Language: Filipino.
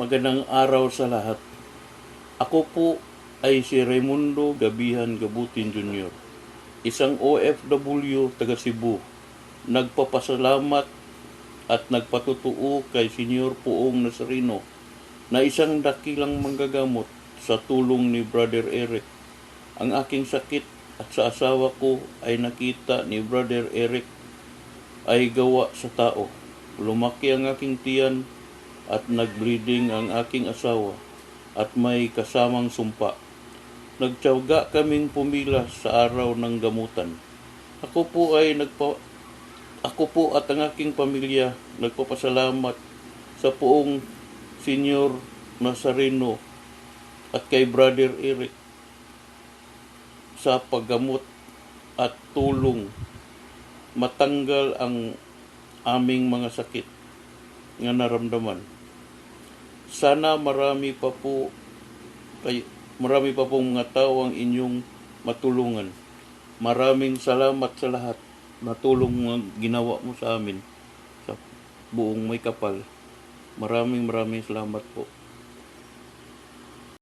Magandang araw sa lahat. Ako po ay si Raimundo Gabihan Gabutin Jr., isang OFW taga Cebu. Nagpapasalamat at nagpatutuo kay Senyor Puong Nasarino na isang dakilang manggagamot sa tulong ni Brother Eric. Ang aking sakit at sa asawa ko ay nakita ni Brother Eric ay gawa sa tao. Lumaki ang aking tiyan at nagbleeding ang aking asawa at may kasamang sumpa. Nagtiyaga kaming pumila sa araw ng gamutan. Ako po ay nagpa ako po at ang aking pamilya nagpapasalamat sa poong Senyor Nazareno at kay Brother Eric sa paggamot at tulong matanggal ang aming mga sakit nga naramdaman. Sana marami pa po kay marami pa pong mga tao ang inyong matulungan. Maraming salamat sa lahat na tulong na ginawa mo sa amin sa buong may kapal. Maraming maraming salamat po.